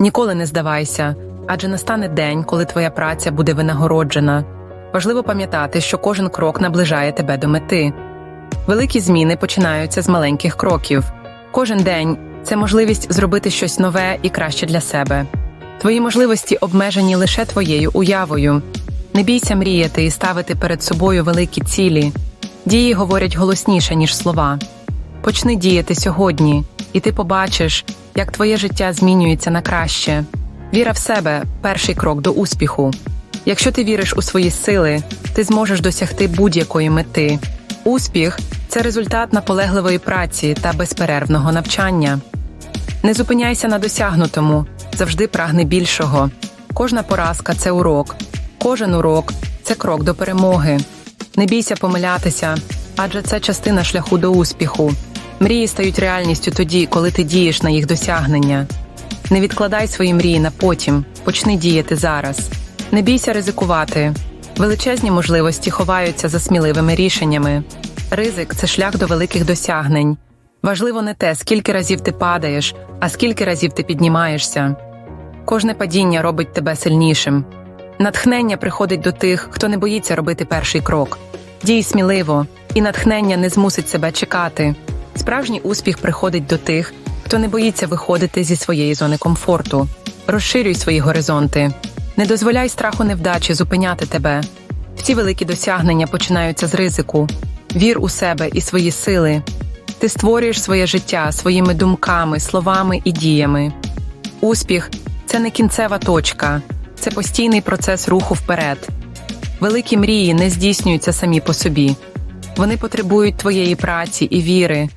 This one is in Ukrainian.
Ніколи не здавайся, адже настане день, коли твоя праця буде винагороджена. Важливо пам'ятати, що кожен крок наближає тебе до мети. Великі зміни починаються з маленьких кроків. Кожен день це можливість зробити щось нове і краще для себе. Твої можливості обмежені лише твоєю уявою. Не бійся мріяти і ставити перед собою великі цілі. Дії говорять голосніше, ніж слова. Почни діяти сьогодні, і ти побачиш, як твоє життя змінюється на краще. Віра в себе перший крок до успіху. Якщо ти віриш у свої сили, ти зможеш досягти будь-якої мети. Успіх це результат наполегливої праці та безперервного навчання. Не зупиняйся на досягнутому, завжди прагни більшого. Кожна поразка це урок, кожен урок це крок до перемоги. Не бійся помилятися, адже це частина шляху до успіху. Мрії стають реальністю тоді, коли ти дієш на їх досягнення. Не відкладай свої мрії на потім, почни діяти зараз. Не бійся ризикувати. Величезні можливості ховаються за сміливими рішеннями. Ризик це шлях до великих досягнень. Важливо не те, скільки разів ти падаєш, а скільки разів ти піднімаєшся. Кожне падіння робить тебе сильнішим. Натхнення приходить до тих, хто не боїться робити перший крок. Дій сміливо, і натхнення не змусить себе чекати. Справжній успіх приходить до тих, хто не боїться виходити зі своєї зони комфорту. Розширюй свої горизонти. Не дозволяй страху невдачі зупиняти тебе. Всі великі досягнення починаються з ризику. Вір у себе і свої сили. Ти створюєш своє життя своїми думками, словами і діями. Успіх це не кінцева точка, це постійний процес руху вперед. Великі мрії не здійснюються самі по собі. Вони потребують твоєї праці і віри.